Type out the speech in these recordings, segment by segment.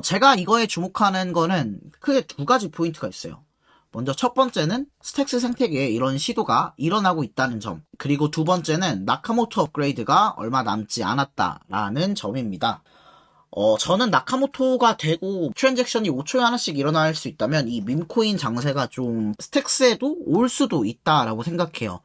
제가 이거에 주목하는 거는 크게 두 가지 포인트가 있어요. 먼저 첫 번째는 스택스 생태계에 이런 시도가 일어나고 있다는 점. 그리고 두 번째는 나카모토 업그레이드가 얼마 남지 않았다라는 점입니다. 어, 저는 나카모토가 되고 트랜잭션이 5초에 하나씩 일어날 수 있다면 이 밈코인 장세가 좀 스택스에도 올 수도 있다라고 생각해요.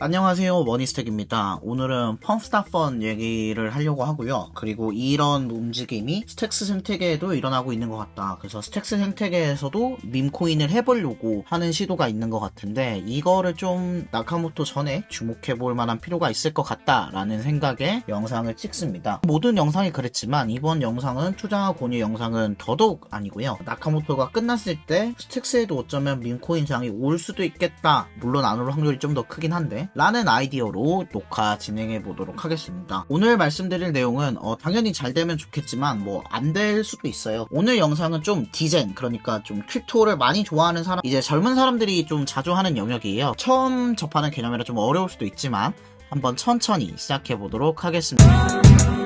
안녕하세요 머니스택입니다. 오늘은 펌스타펀 얘기를 하려고 하고요. 그리고 이런 움직임이 스택스 생태계에도 일어나고 있는 것 같다. 그래서 스택스 생태계에서도 밈코인을 해보려고 하는 시도가 있는 것 같은데 이거를 좀 나카모토 전에 주목해 볼 만한 필요가 있을 것 같다 라는 생각에 영상을 찍습니다. 모든 영상이 그랬지만 이번 영상은 투자 권유 영상은 더더욱 아니고요. 나카모토가 끝났을 때 스택스에도 어쩌면 밈코인 장이 올 수도 있겠다. 물론 안 올 확률이 좀 더 크긴 한데 라는 아이디어로 녹화 진행해 보도록 하겠습니다. 오늘 말씀드릴 내용은 어, 당연히 잘 되면 좋겠지만 뭐 안 될 수도 있어요. 오늘 영상은 좀 디젠 그러니까 좀 크립토를 많이 좋아하는 사람 이제 젊은 사람들이 좀 자주 하는 영역이에요. 처음 접하는 개념이라 좀 어려울 수도 있지만 한번 천천히 시작해 보도록 하겠습니다.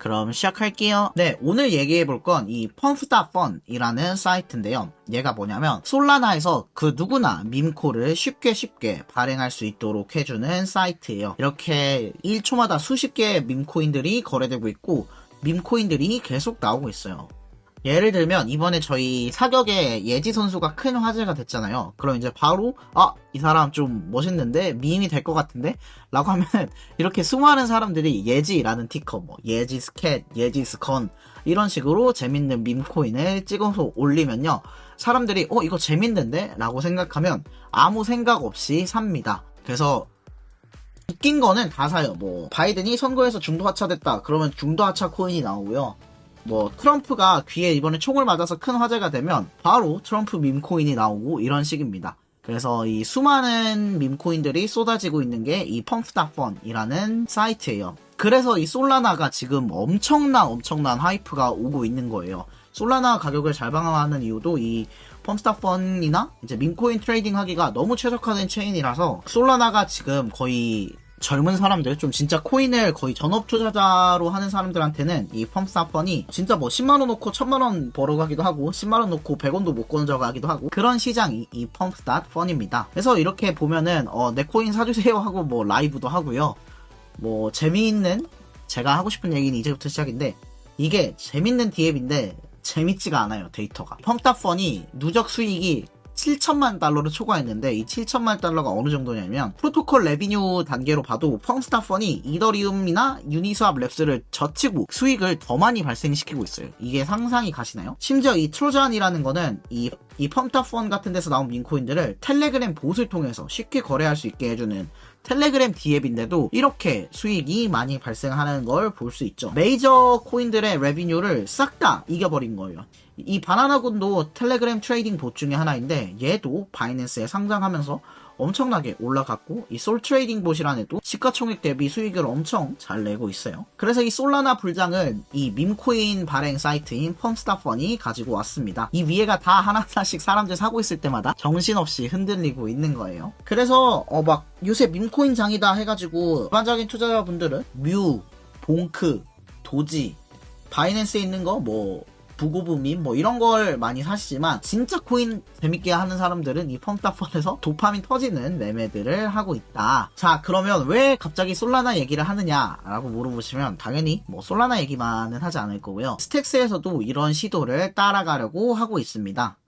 그럼 시작할게요. 네, 오늘 얘기해 볼 건이 펌프다펀이라는 사이트인데요. 얘가 뭐냐면 솔라나에서 그 누구나 밈코를 쉽게 쉽게 발행할 수 있도록 해주는 사이트예요. 이렇게 1초마다 수십 개의 밈코인들이 거래되고 있고 밈코인들이 계속 나오고 있어요. 예를 들면 이번에 저희 사격에 예지 선수가 큰 화제가 됐잖아요. 그럼 이제 바로 아 이 사람 좀 멋있는데 미인이 될 것 같은데 라고 하면 이렇게 수많은 사람들이 예지라는 티커 뭐 예지 스캣 예지 스컨 이런 식으로 재밌는 밈코인을 찍어서 올리면요 사람들이 어 이거 재밌는데 라고 생각하면 아무 생각 없이 삽니다. 그래서 웃긴 거는 다 사요. 뭐 바이든이 선거에서 중도 하차됐다. 그러면 중도 하차 코인이 나오고요. 뭐 트럼프가 귀에 이번에 총을 맞아서 큰 화제가 되면 바로 트럼프 밈코인이 나오고 이런 식입니다. 그래서 이 수많은 밈코인들이 쏟아지고 있는 게 이 펌프닥펀이라는 사이트예요. 그래서 이 솔라나가 지금 엄청난 엄청난 하이프가 오고 있는 거예요. 솔라나 가격을 잘 방어하는 이유도 이 펌스닥펀이나 이제 밈코인 트레이딩 하기가 너무 최적화된 체인이라서 솔라나가 지금 거의 젊은 사람들 좀 진짜 코인을 거의 전업 투자자로 하는 사람들한테는 이 펌스타펀이 진짜 뭐 10만원 놓고 1000만원 벌어가기도 하고 10만원 놓고 100원도 못 건져가기도 하고 그런 시장이 이 펌스타펀입니다. 그래서 이렇게 보면은 어, 내 코인 사주세요 하고 뭐 라이브도 하고요. 뭐 재미있는 제가 하고 싶은 얘기는 이제부터 시작인데 이게 재밌는 디앱인데 재밌지가 않아요 데이터가. 펌스타펀이 누적 수익이 7천만 달러를 초과했는데 이 7천만 달러가 어느 정도냐면 프로토콜 레비뉴 단계로 봐도 펑스타펀이 이더리움이나 유니스왑 랩스를 젖히고 수익을 더 많이 발생시키고 있어요. 이게 상상이 가시나요? 심지어 이 트로잔이라는 거는 이, 이 펌타펀 같은 데서 나온 민코인들을 텔레그램 봇을 통해서 쉽게 거래할 수 있게 해주는 텔레그램 디앱인데도 이렇게 수익이 많이 발생하는 걸 볼 수 있죠. 메이저 코인들의 레비뉴를 싹 다 이겨버린 거예요. 이 바나나군도 텔레그램 트레이딩 봇 중에 하나인데 얘도 바이낸스에 상장하면서 엄청나게 올라갔고 이 솔 트레이딩 봇이라는 애도 시가총액 대비 수익을 엄청 잘 내고 있어요. 그래서 이 솔라나 불장을 이 밈코인 발행 사이트인 펌스타펀이 가지고 왔습니다. 이 위에가 다 하나하나씩 사람들 사고 있을 때마다 정신없이 흔들리고 있는 거예요. 그래서 어 막 요새 밈코인 장이다 해가지고 일반적인 투자자분들은 뮤, 봉크, 도지, 바이낸스에 있는 거 뭐 부고부민 뭐 이런 걸 많이 사시지만 진짜 코인 재밌게 하는 사람들은 이 펌따펀에서 도파민 터지는 매매들을 하고 있다. 자 그러면 왜 갑자기 솔라나 얘기를 하느냐라고 물어보시면 당연히 뭐 솔라나 얘기만은 하지 않을 거고요. 스택스에서도 이런 시도를 따라가려고 하고 있습니다.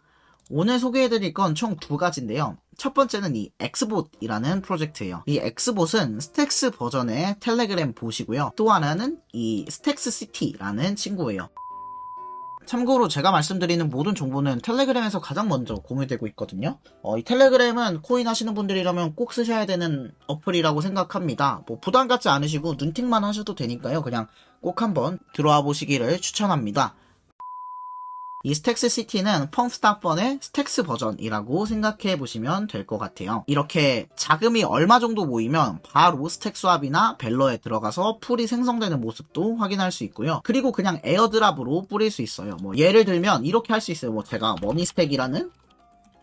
오늘 소개해드릴 건 총 두 가지인데요. 첫 번째는 이 엑스봇이라는 프로젝트예요. 이 엑스봇은 스택스 버전의 텔레그램 봇이고요. 또 하나는 이 스택스 시티라는 친구예요. 참고로 제가 말씀드리는 모든 정보는 텔레그램에서 가장 먼저 공유되고 있거든요. 어, 이 텔레그램은 코인 하시는 분들이라면 꼭 쓰셔야 되는 어플이라고 생각합니다. 뭐 부담 갖지 않으시고 눈팅만 하셔도 되니까요. 그냥 꼭 한번 들어와 보시기를 추천합니다. 이 스택스 시티는 펑스타번의 스택스 버전이라고 생각해 보시면 될 것 같아요. 이렇게 자금이 얼마 정도 모이면 바로 스택 스왑이나 벨러에 들어가서 풀이 생성되는 모습도 확인할 수 있고요. 그리고 그냥 에어드랍으로 뿌릴 수 있어요. 뭐 예를 들면 이렇게 할 수 있어요. 뭐 제가 머니 스택이라는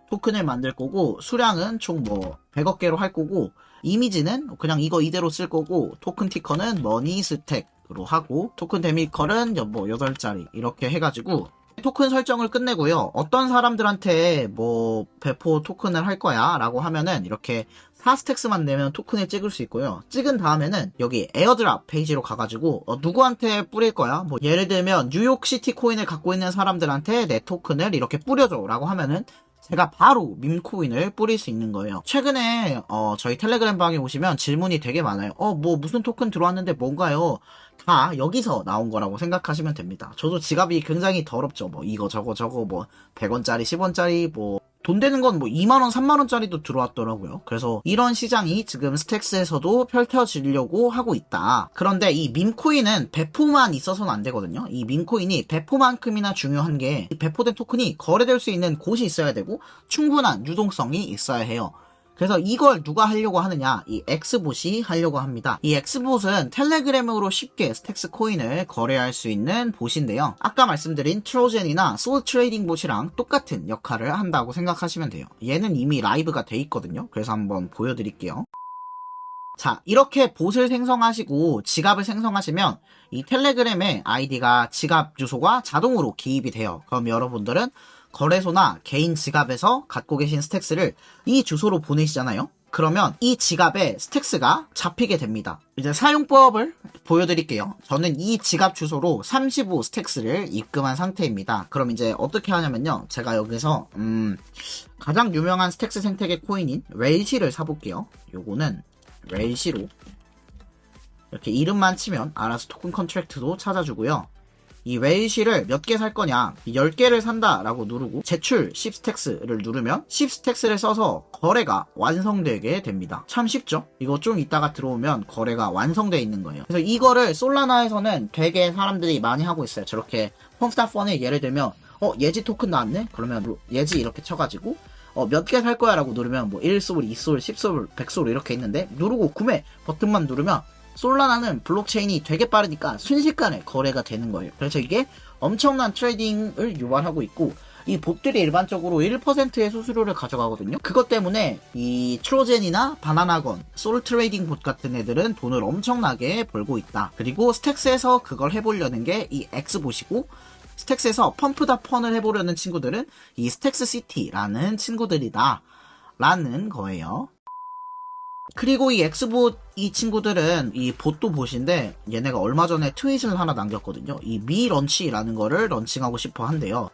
토큰을 만들 거고 수량은 총 뭐 100억 개로 할 거고 이미지는 그냥 이거 이대로 쓸 거고 토큰 티커는 머니 스택으로 하고 토큰 데미컬은 뭐 8자리 이렇게 해가지고 토큰 설정을 끝내고요. 어떤 사람들한테 뭐 배포 토큰을 할 거야 라고 하면은 이렇게 4스택스만 내면 토큰을 찍을 수 있고요. 찍은 다음에는 여기 에어드랍 페이지로 가가지고 어, 누구한테 뿌릴 거야? 뭐 예를 들면 뉴욕시티 코인을 갖고 있는 사람들한테 내 토큰을 이렇게 뿌려줘 라고 하면은 제가 바로 밈코인을 뿌릴 수 있는 거예요. 최근에 어, 저희 텔레그램 방에 오시면 질문이 되게 많아요. 어, 뭐 무슨 토큰 들어왔는데 뭔가요? 다 여기서 나온 거라고 생각하시면 됩니다. 저도 지갑이 굉장히 더럽죠. 뭐 이거 저거 저거 뭐 100원짜리, 10원짜리 뭐 돈 되는 건 뭐 2만원, 3만원짜리도 들어왔더라고요. 그래서 이런 시장이 지금 스택스에서도 펼쳐지려고 하고 있다. 그런데 이 밈코인은 배포만 있어서는 안 되거든요. 이 밈코인이 배포만큼이나 중요한 게 배포된 토큰이 거래될 수 있는 곳이 있어야 되고 충분한 유동성이 있어야 해요. 그래서 이걸 누가 하려고 하느냐? 이 엑스봇이 하려고 합니다. 이 엑스봇은 텔레그램으로 쉽게 스택스 코인을 거래할 수 있는 봇인데요. 아까 말씀드린 트로젠이나 소울 트레이딩 봇이랑 똑같은 역할을 한다고 생각하시면 돼요. 얘는 이미 라이브가 돼 있거든요. 그래서 한번 보여드릴게요. 자, 이렇게 봇을 생성하시고 지갑을 생성하시면 이 텔레그램의 아이디가 지갑 주소가 자동으로 기입이 돼요. 그럼 여러분들은 거래소나 개인 지갑에서 갖고 계신 스택스를 이 주소로 보내시잖아요. 그러면 이 지갑에 스택스가 잡히게 됩니다. 이제 사용법을 보여드릴게요. 저는 이 지갑 주소로 35 스택스를 입금한 상태입니다. 그럼 이제 어떻게 하냐면요. 제가 여기서 음, 가장 유명한 스택스 생태계 코인인 웰시를 사볼게요. 요거는 웰시로 이렇게 이름만 치면 알아서 토큰 컨트랙트도 찾아주고요. 이 웨이시를 몇 개 살 거냐? 10개를 산다 라고 누르고 제출 10스택스를 누르면 10스택스를 써서 거래가 완성되게 됩니다. 참 쉽죠? 이거 좀 이따가 들어오면 거래가 완성되어 있는 거예요. 그래서 이거를 솔라나에서는 되게 사람들이 많이 하고 있어요. 저렇게 펌스타 펀에 예를 들면 어 예지 토큰 나왔네? 그러면 뭐 예지 이렇게 쳐가지고 어, 몇 개 살 거야? 라고 누르면 뭐 1솔, 2솔, 10솔, 100솔 이렇게 있는데 누르고 구매 버튼만 누르면 솔라나는 블록체인이 되게 빠르니까 순식간에 거래가 되는 거예요. 그래서 이게 엄청난 트레이딩을 유발하고 있고 이 봇들이 일반적으로 1%의 수수료를 가져가거든요. 그것 때문에 이 트로젠이나 바나나건, 솔 트레이딩 봇 같은 애들은 돈을 엄청나게 벌고 있다. 그리고 스택스에서 그걸 해보려는 게 이 엑스봇이고 스택스에서 펌프다 펀을 해보려는 친구들은 이 스택스 시티라는 친구들이다. 라는 거예요. 그리고 이 엑스봇 이 친구들은 이 봇도 봇인데 얘네가 얼마 전에 트윗을 하나 남겼거든요. 이 미 런치라는 거를 런칭하고 싶어 한대요.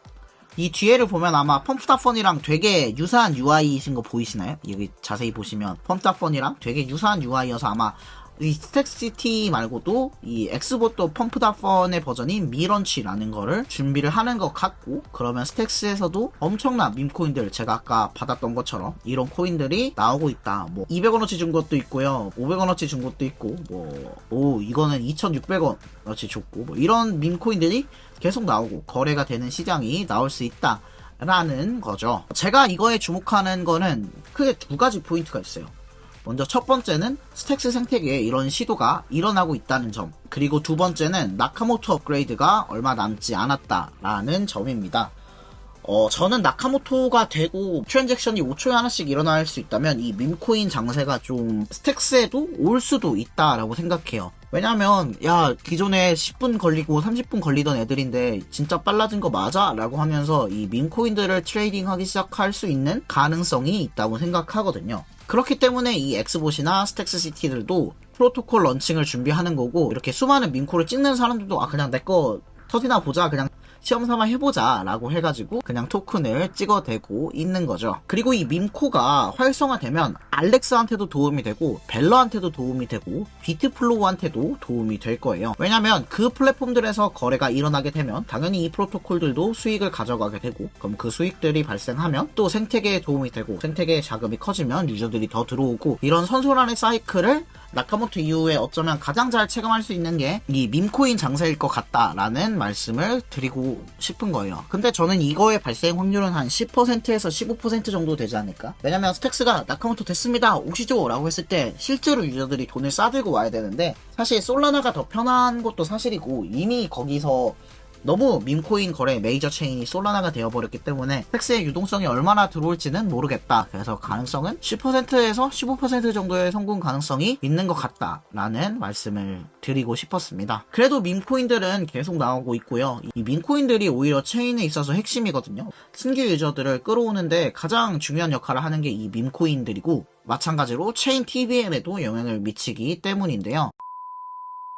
이 뒤에를 보면 아마 펌프다펀이랑 되게 유사한 UI이신 거 보이시나요? 여기 자세히 보시면 펌프다펀이랑 되게 유사한 UI여서 아마 이 스택시티 말고도 이 엑스봇도 펌프다펀의 버전인 미런치라는 거를 준비를 하는 것 같고 그러면 스택스에서도 엄청난 밈코인들 제가 아까 받았던 것처럼 이런 코인들이 나오고 있다. 뭐 200원어치 준 것도 있고요. 500원어치 준 것도 있고 뭐 오 이거는 2600원어치 줬고 뭐 이런 밈코인들이 계속 나오고 거래가 되는 시장이 나올 수 있다 라는 거죠. 제가 이거에 주목하는 거는 크게 두 가지 포인트가 있어요 먼저 첫 번째는 스택스 생태계에 이런 시도가 일어나고 있다는 점 그리고 두 번째는 나카모토 업그레이드가 얼마 남지 않았다라는 점입니다. 어, 저는 나카모토가 되고 트랜잭션이 5초에 하나씩 일어날 수 있다면 이 밈코인 장세가 좀 스택스에도 올 수도 있다라고 생각해요. 왜냐면 야 기존에 10분 걸리고 30분 걸리던 애들인데 진짜 빨라진 거 맞아? 라고 하면서 이 밈코인들을 트레이딩하기 시작할 수 있는 가능성이 있다고 생각하거든요. 그렇기 때문에 이 엑스봇이나 스택스 시티들도 프로토콜 런칭을 준비하는 거고 이렇게 수많은 민코를 찍는 사람들도 아 그냥 내 거 터지나 보자 그냥 시험 삼아 해보자 라고 해가지고 그냥 토큰을 찍어대고 있는 거죠. 그리고 이 밈코가 활성화되면 알렉스한테도 도움이 되고 벨러한테도 도움이 되고 비트플로우한테도 도움이 될 거예요. 왜냐면 그 플랫폼들에서 거래가 일어나게 되면 당연히 이 프로토콜들도 수익을 가져가게 되고 그럼 그 수익들이 발생하면 또 생태계에 도움이 되고 생태계의 자금이 커지면 유저들이 더 들어오고 이런 선순환의 사이클을 나카모토 이후에 어쩌면 가장 잘 체감할 수 있는 게이 밈코인 장세일 것 같다라는 말씀을 드리고 싶은 거예요. 근데 저는 이거의 발생 확률은 한 10%에서 15% 정도 되지 않을까? 왜냐면 스택스가 나카모토 됐습니다. 오시죠! 라고 했을 때 실제로 유저들이 돈을 싸들고 와야 되는데 사실 솔라나가 더 편한 것도 사실이고 이미 거기서 너무 밈코인 거래 메이저 체인이 솔라나가 되어버렸기 때문에 스택스의 유동성이 얼마나 들어올지는 모르겠다. 그래서 가능성은 10%에서 15% 정도의 성공 가능성이 있는 것 같다라는 말씀을 드리고 싶었습니다. 그래도 밈코인들은 계속 나오고 있고요. 이 밈코인들이 오히려 체인에 있어서 핵심이거든요. 신규 유저들을 끌어오는데 가장 중요한 역할을 하는 게이 밈코인들이고 마찬가지로 체인 TVM에도 영향을 미치기 때문인데요.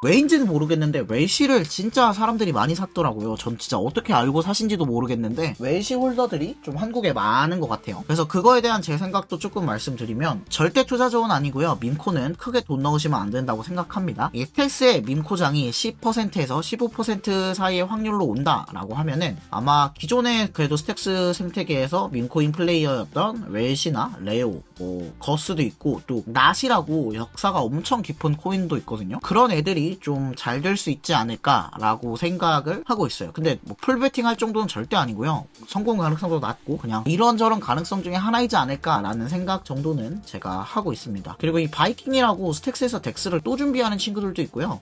왜인지는 모르겠는데 웰시를 진짜 사람들이 많이 샀더라고요. 전 진짜 어떻게 알고 사신지도 모르겠는데 웰시 홀더들이 좀 한국에 많은 것 같아요. 그래서 그거에 대한 제 생각도 조금 말씀드리면 절대 투자 조언 아니고요. 밈코는 크게 돈 넣으시면 안 된다고 생각합니다. 이 스텔스의 밈코장이 10%에서 15% 사이의 확률로 온다라고 하면은 아마 기존에 그래도 스택스 생태계에서 밈코인 플레이어였던 웰시나 레오, 뭐 거스도 있고 또 낫이라고 역사가 엄청 깊은 코인도 있거든요. 그런 애들이 좀 잘 될 수 있지 않을까라고 생각을 하고 있어요. 근데 뭐 풀베팅 할 정도는 절대 아니고요. 성공 가능성도 낮고 그냥 이런저런 가능성 중에 하나이지 않을까라는 생각 정도는 제가 하고 있습니다. 그리고 이 바이킹이라고 스택스에서 덱스를 또 준비하는 친구들도 있고요.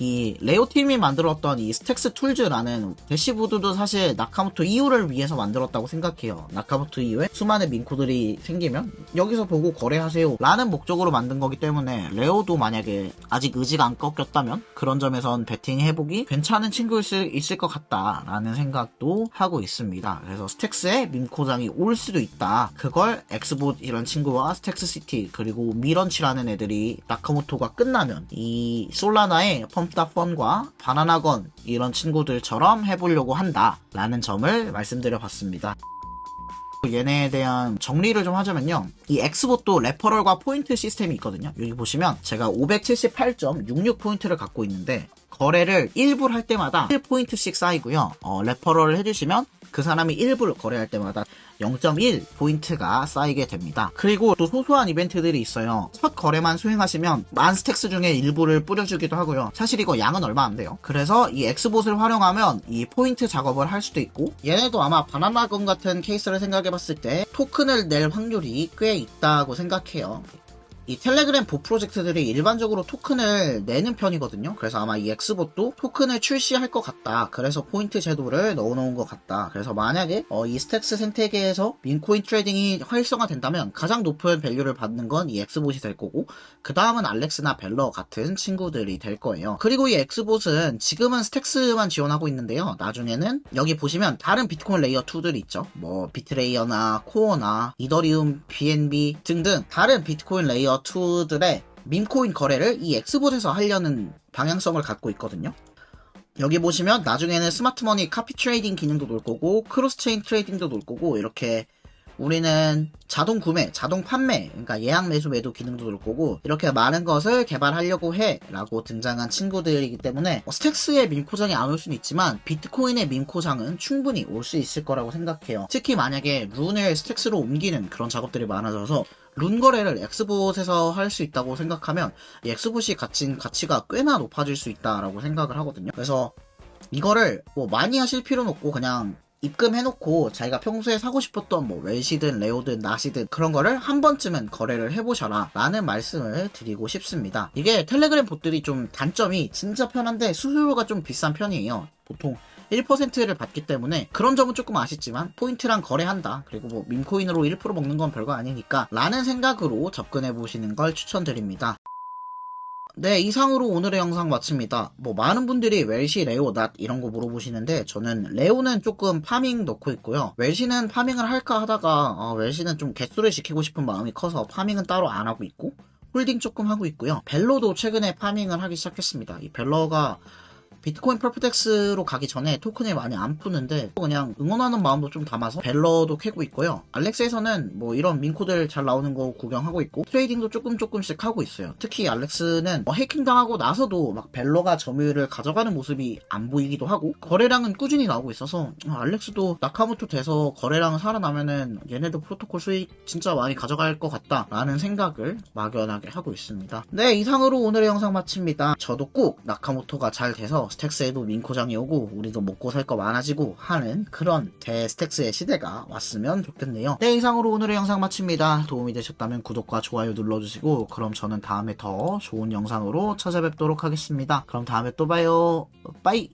이 레오 팀이 만들었던 이 스택스 툴즈라는 대시보드도 사실 나카모토 이후를 위해서 만들었다고 생각해요. 나카모토 이후에 수많은 민코들이 생기면 여기서 보고 거래하세요 라는 목적으로 만든 거기 때문에 레오도 만약에 아직 의지가 안 꺾였다면 그런 점에선 배팅 해보기 괜찮은 친구일 수 있을 것 같다라는 생각도 하고 있습니다. 그래서 스택스에 민코장이 올 수도 있다. 그걸 엑스봇 이런 친구와 스택스 시티 그리고 미런치라는 애들이 나카모토가 끝나면 이 솔라나의 펌 펌스타펀과 바나나건 이런 친구들처럼 해보려고 한다 라는 점을 말씀드려 봤습니다. 얘네에 대한 정리를 좀 하자면요. 이 엑스봇도 레퍼럴과 포인트 시스템이 있거든요. 여기 보시면 제가 578.66포인트를 갖고 있는데 거래를 1불 할 때마다 1포인트씩 쌓이고요. 어, 레퍼럴을 해주시면 그 사람이 1불 거래할 때마다 0.1 포인트가 쌓이게 됩니다. 그리고 또 소소한 이벤트들이 있어요. 첫 거래만 수행하시면 만 스택스 중에 일부를 뿌려주기도 하고요. 사실 이거 양은 얼마 안 돼요. 그래서 이 엑스봇을 활용하면 이 포인트 작업을 할 수도 있고 얘네도 아마 바나나건 같은 케이스를 생각해봤을 때 토큰을 낼 확률이 꽤 있다고 생각해요. 이 텔레그램 보 프로젝트들이 일반적으로 토큰을 내는 편이거든요. 그래서 아마 이 엑스봇도 토큰을 출시할 것 같다. 그래서 포인트 제도를 넣어놓은 것 같다. 그래서 만약에 어, 이 스택스 생태계에서 민코인 트레이딩이 활성화된다면 가장 높은 밸류를 받는 건 이 엑스봇이 될 거고 그 다음은 알렉스나 벨러 같은 친구들이 될 거예요. 그리고 이 엑스봇은 지금은 스택스만 지원하고 있는데요. 나중에는 여기 보시면 다른 비트코인 레이어 2들이 있죠. 뭐 비트레이어나 코어나 이더리움, BNB 등등 다른 비트코인 레이어 2들의 밈코인 거래를 이 엑스봇에서 하려는 방향성을 갖고 있거든요. 여기 보시면 나중에는 스마트머니 카피 트레이딩 기능도 놓을 거고 크로스체인 트레이딩도 놓을 거고 이렇게 우리는 자동 구매, 자동 판매, 그러니까 예약 매수 매도 기능도 놓을 거고 이렇게 많은 것을 개발하려고 해 라고 등장한 친구들이기 때문에 뭐 스택스의 민코장이 안 올 수는 있지만 비트코인의 민코장은 충분히 올 수 있을 거라고 생각해요. 특히 만약에 룬을 스택스로 옮기는 그런 작업들이 많아져서 룬 거래를 엑스봇에서 할 수 있다고 생각하면 이 엑스봇이 가진 가치가 꽤나 높아질 수 있다라고 생각을 하거든요. 그래서 이거를 뭐 많이 하실 필요는 없고 그냥 입금해놓고 자기가 평소에 사고 싶었던 뭐 웰시든 레오든 나시든 그런 거를 한 번쯤은 거래를 해보셔라 라는 말씀을 드리고 싶습니다. 이게 텔레그램 봇들이 좀 단점이 진짜 편한데 수수료가 좀 비싼 편이에요. 보통 1%를 받기 때문에 그런 점은 조금 아쉽지만 포인트랑 거래한다. 그리고 뭐 밈코인으로 1% 먹는 건 별거 아니니까 라는 생각으로 접근해 보시는 걸 추천드립니다. 네, 이상으로 오늘의 영상 마칩니다. 뭐, 많은 분들이 웰시, 레오, 낫 이런 거 물어보시는데, 저는 레오는 조금 파밍 넣고 있고요. 웰시는 파밍을 할까 하다가, 어, 웰시는 좀 개수를 지키고 싶은 마음이 커서 파밍은 따로 안 하고 있고, 홀딩 조금 하고 있고요. 벨로도 최근에 파밍을 하기 시작했습니다. 이 벨러가 비트코인 퍼프텍스로 가기 전에 토큰을 많이 안 푸는데 그냥 응원하는 마음도 좀 담아서 벨러도 캐고 있고요. 알렉스에서는 뭐 이런 민코들 잘 나오는 거 구경하고 있고 트레이딩도 조금 조금씩 하고 있어요. 특히 알렉스는 뭐 해킹 당하고 나서도 막 벨러가 점유율을 가져가는 모습이 안 보이기도 하고 거래량은 꾸준히 나오고 있어서 아, 알렉스도 나카모토 돼서 거래량 살아나면은 얘네도 프로토콜 수익 진짜 많이 가져갈 것 같다라는 생각을 막연하게 하고 있습니다. 네 이상으로 오늘의 영상 마칩니다. 저도 꼭 나카모토가 잘 돼서 스택스에도 민코장이 오고 우리도 먹고 살 거 많아지고 하는 그런 대스택스의 시대가 왔으면 좋겠네요. 네 이상으로 오늘의 영상 마칩니다. 도움이 되셨다면 구독과 좋아요 눌러주시고 그럼 저는 다음에 더 좋은 영상으로 찾아뵙도록 하겠습니다. 그럼 다음에 또 봐요. 빠이